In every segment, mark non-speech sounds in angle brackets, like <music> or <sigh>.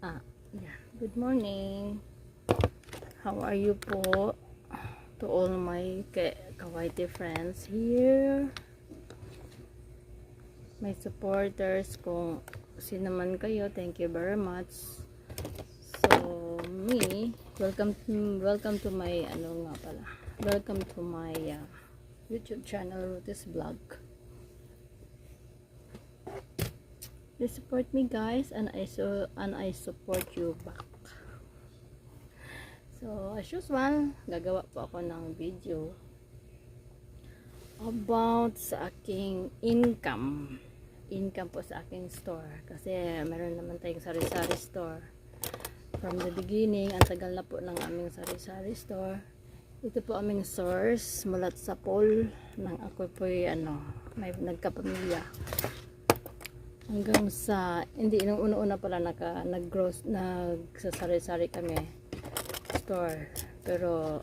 Ah, yeah. Good morning. How are you po? To all my ka kawaiti friends here. My supporters, kung sino man kayo, thank you very much. So, me, welcome welcome to my, ano nga pala, welcome to my uh, YouTube channel, Rutis Vlog. Please support me guys and I so and I support you back. So as usual, gagawa po ako ng video about sa aking income. Income po sa aking store kasi meron naman tayong sari-sari store. From the beginning, ang tagal na po ng aming sari-sari store. Ito po aming source mulat sa pool ng ako po ano, may nagkapamilya hanggang sa hindi nung una-una pala naka nag-gross nagsasari-sari kami store. Pero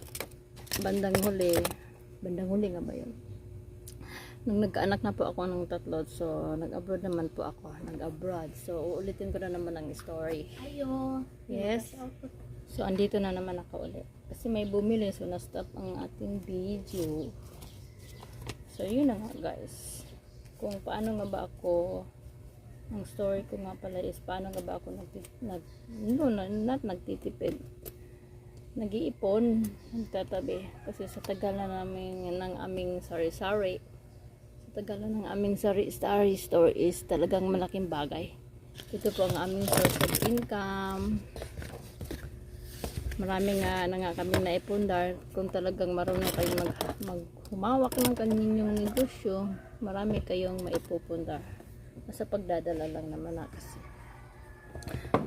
bandang huli bandang huli nga ba yun? Nung nagkaanak na po ako ng tatlo so nag-abroad naman po ako nag-abroad. So uulitin ko na naman ang story. Ayo. yes. So andito na naman ako ulit. Kasi may bumili so na-stop ang ating video. So yun na nga guys. Kung paano nga ba ako ang story ko nga pala is paano nga ba ako nag, nag no, not nagtitipid. Nag-iipon nagtatabi. Kasi sa tagal na namin ng aming sari-sari sa tagal na ng aming sari-sari store is talagang malaking bagay. Ito po ang aming source of income. Marami nga na nga kami naipundar kung talagang marunong kayo mag, maghumawak ng kaninyong negosyo marami kayong maipupundar Basta pagdadala lang naman na kasi.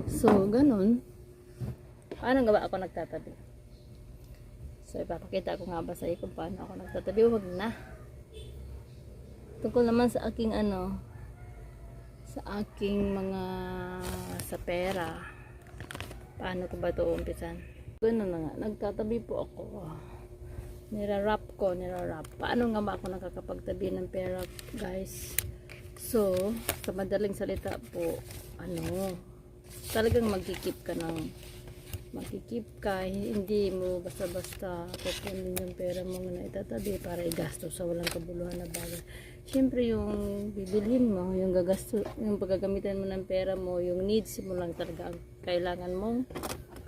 So, ganun. Paano nga ba ako nagtatabi? So, ipapakita ko nga ba sa iyo kung paano ako nagtatabi. Huwag na. Tungkol naman sa aking ano, sa aking mga sa pera. Paano ko ba ito umpisan? Ganun na nga. Nagtatabi po ako. Nirarap ko, nirarap. Paano nga ba ako nakakapagtabi ng pera, guys? So, sa madaling salita po, ano, talagang magkikip ka ng magkikip ka, hindi mo basta-basta kukunin yung pera mo na itatabi para igasto sa walang kabuluhan na bagay. Siyempre yung bibilhin mo, yung gagasto, yung paggagamitan mo ng pera mo, yung needs mo lang talaga ang kailangan mong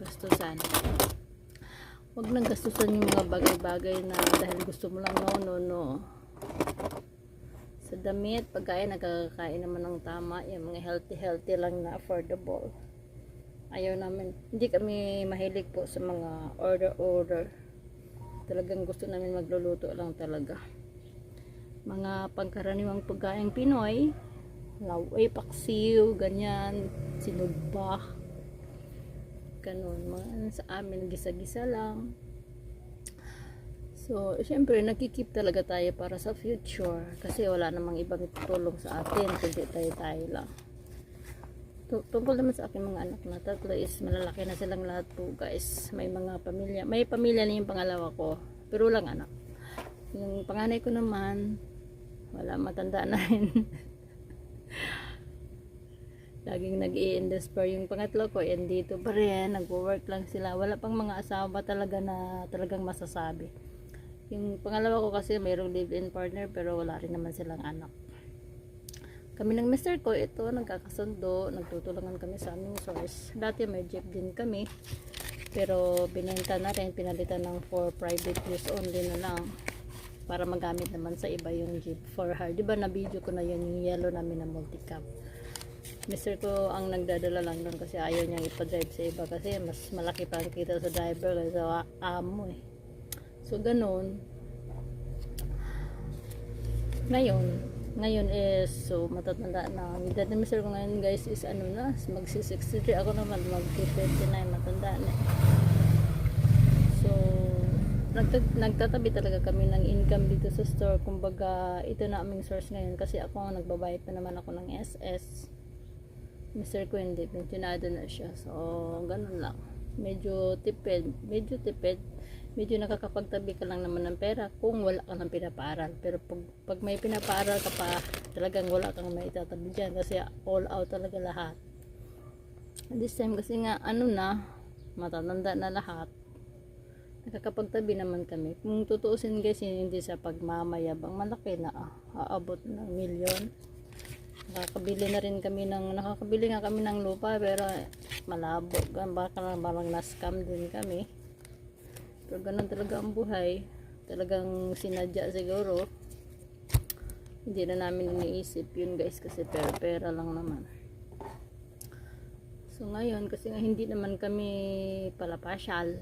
gastusan. Huwag nang gastusan yung mga bagay-bagay na dahil gusto mo lang, no, no, no sa damit, pagkain, nagkakain naman ng tama, yung mga healthy, healthy lang na affordable. Ayaw namin, hindi kami mahilig po sa mga order-order. Talagang gusto namin magluluto lang talaga. Mga pangkaraniwang pagkain Pinoy, laway, paksiw, ganyan, sinugba, ganun. Mga ano sa amin, gisa-gisa lang. So, syempre, nakikip talaga tayo para sa future kasi wala namang ibang tutulong sa atin kundi tayo-tayo lang. Tu- Tungkol naman sa aking mga anak na tatlo is malalaki na silang lahat po guys. May mga pamilya. May pamilya na yung pangalawa ko. Pero lang anak. Yung panganay ko naman, wala matanda na rin. <laughs> Laging nag i Yung pangatlo ko, and dito pa rin, nagwo-work lang sila. Wala pang mga asawa talaga na talagang masasabi. Yung pangalawa ko kasi mayroong live-in partner pero wala rin naman silang anak. Kami ng mister ko, ito, nagkakasundo, nagtutulungan kami sa aming source. Dati may jeep din kami, pero binenta na rin, pinalitan ng for private use only na lang para magamit naman sa iba yung jeep for her. Di ba na video ko na yun, yung yellow namin na multicab. Mister ko ang nagdadala lang doon kasi ayaw niyang ipa-drive sa iba kasi mas malaki pa ang kita sa driver kaysa sa amo eh. So, ganun. Ngayon, ngayon is, so, matatanda na. Ang edad na mister ko ngayon, guys, is ano na, magsi-63. Ako naman, mag-29, matanda na. So, nagtat- nagtatabi talaga kami ng income dito sa store. Kumbaga, ito na aming source ngayon kasi ako, nagbabayad pa naman ako ng SS. Mr. hindi, pensionado na siya. So, ganun lang. Medyo tipid, medyo tipid medyo nakakapagtabi ka lang naman ng pera kung wala kang ng pinapaaral. Pero pag, pag may pinapaaral ka pa, talagang wala kang may itatabi dyan kasi all out talaga lahat. This time kasi nga, ano na, matatanda na lahat. Nakakapagtabi naman kami. Kung tutuusin guys, hindi sa pagmamayabang, malaki na ah. Aabot ng milyon. Nakakabili na rin kami ng, nakakabili nga kami ng lupa, pero malabo. Baka lang parang na-scam din kami. Pero ganun talaga ang buhay. Talagang sinadya siguro. Hindi na namin iniisip yun guys kasi pera-pera lang naman. So ngayon, kasi nga hindi naman kami palapasyal.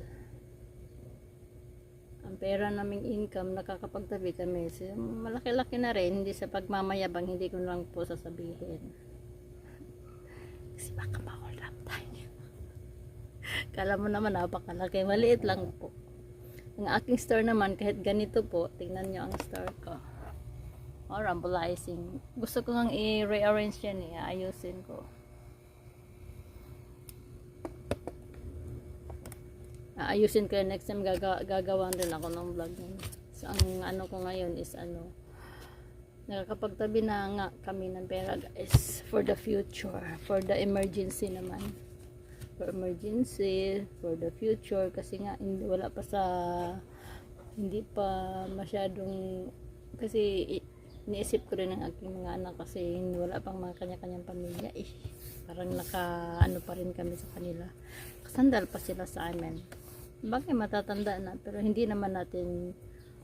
Ang pera naming income, nakakapagtabi kami. So, malaki-laki na rin, hindi sa pagmamayabang, hindi ko lang po sasabihin. <laughs> Kasi baka ma-hold up tayo. <laughs> Kala mo naman, napakalaki. Maliit lang po. Ang aking store naman, kahit ganito po, tingnan nyo ang store ko. Oh, rambulizing. Gusto ko nga i-rearrange yan eh. Ayusin ko. Ayusin ko yan. Next time gaga gagawan din ako ng vlog nun. So, ang ano ko ngayon is ano, nakakapagtabi na nga kami ng pera guys for the future, for the emergency naman. For emergency, for the future kasi nga hindi, wala pa sa hindi pa masyadong kasi iniisip ko rin ang aking mga anak kasi hindi- wala pang mga kanya-kanyang pamilya eh. Parang naka ano pa rin kami sa kanila. Kasandal pa sila sa amin. Bagay matatanda na pero hindi naman natin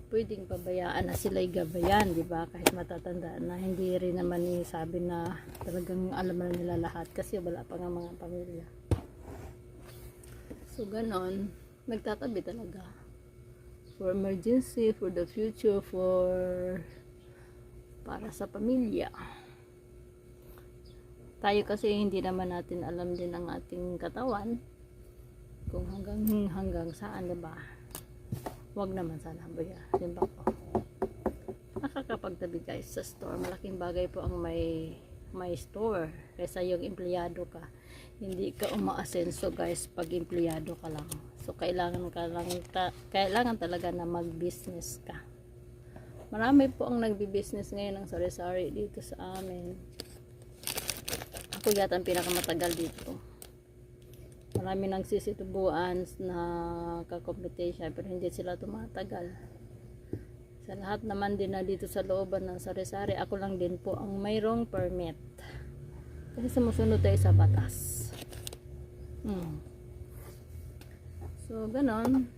pwedeng pabayaan na sila'y gabayan, di ba? Kahit matatanda na hindi rin naman sabi na talagang alam na nila lahat kasi wala pa nga mga pamilya. So ganon, nagtatabi talaga. For emergency, for the future, for para sa pamilya. Tayo kasi hindi naman natin alam din ang ating katawan kung hanggang hanggang saan, 'di ba? Wag naman sana buya. Di ba? Nakakapagtabi guys sa store. Malaking bagay po ang may may store kaysa yung empleyado ka. Hindi ka umaasenso guys pag empleyado ka lang. So kailangan ka lang ta- kailangan talaga na mag-business ka. Marami po ang nagbi-business ngayon ng sari-sari dito sa amin. Ako yata ang pinakamatagal dito. Marami nang sisitubuan na kakompetensya pero hindi sila tumatagal. Sa lahat naman din na dito sa looban ng sari-sari, ako lang din po ang mayroong permit. Kasi sumusunod tayo sa batas. Hmm. So, ganon.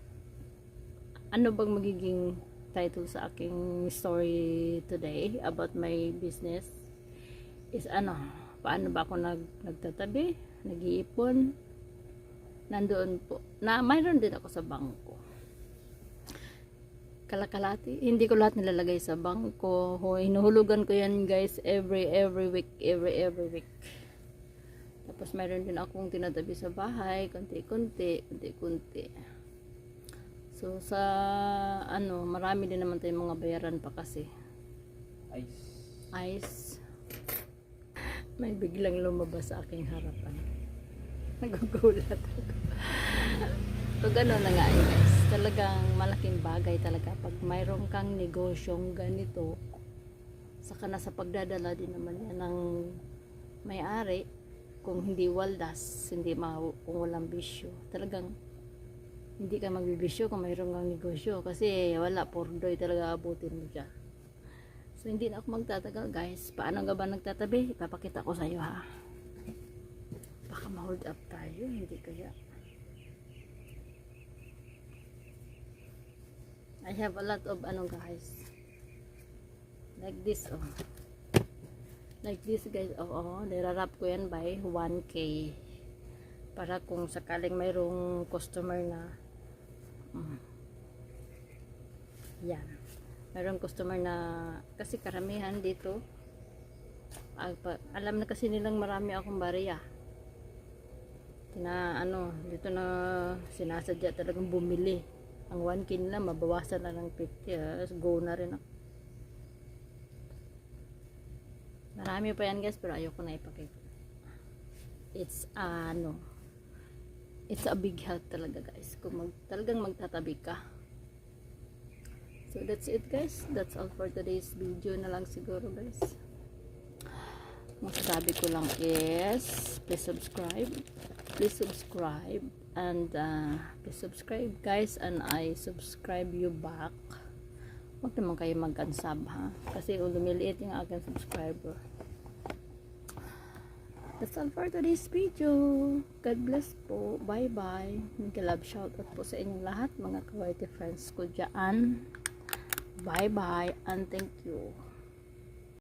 Ano bang magiging title sa aking story today about my business? Is ano, paano ba ako nag, nagtatabi, nag-iipon, nandoon po, na mayroon din ako sa bangko. Kalakalati, hindi ko lahat nilalagay sa bangko. Ho, hinuhulugan ko yan guys every every week, every every week. Tapos mayroon din akong tinatabi sa bahay, konti-konti, konti-konti. So sa ano, marami din naman tayong mga bayaran pa kasi. Ice. Ice. May biglang lumabas sa aking harapan. <laughs> Nagugulat ako. So, gano'n na nga eh, guys. Talagang malaking bagay talaga pag mayroon kang negosyong ganito, saka na sa pagdadala din naman yan ng may-ari, kung hindi waldas, hindi ma kung walang bisyo, talagang hindi ka magbibisyo kung mayroon kang negosyo kasi wala, purdoy talaga abutin mo dyan. So, hindi na ako magtatagal, guys. Paano nga ba nagtatabi? Ipapakita ko sa iyo, ha? Baka ma-hold up tayo, hindi kaya. I have a lot of ano guys. Like this oh. Like this guys. Oo, oh, nirarap ko yan by 1k. Para kung sakaling mayroong customer na mm, yan. Mayroong customer na kasi karamihan dito ah, alam na kasi nilang marami akong bariya na ano, dito na sinasadya talagang bumili. Ang 1K nila, mabawasan na ng 50. ah, go na rin ako. Marami pa yan guys, pero ayoko na ipakita. It's ano, it's a big help talaga guys. Kung mag, talagang magtatabi ka. So that's it guys. That's all for today's video na lang siguro guys. Masasabi ko lang is, please subscribe please subscribe and uh, please subscribe guys and I subscribe you back huwag naman kayo mag-unsub ha kasi lumiliit yung aking subscriber That's all for today's video. God bless po. Bye-bye. Nag-love shoutout po sa inyong lahat, mga kawite friends ko dyan. Bye-bye and thank you.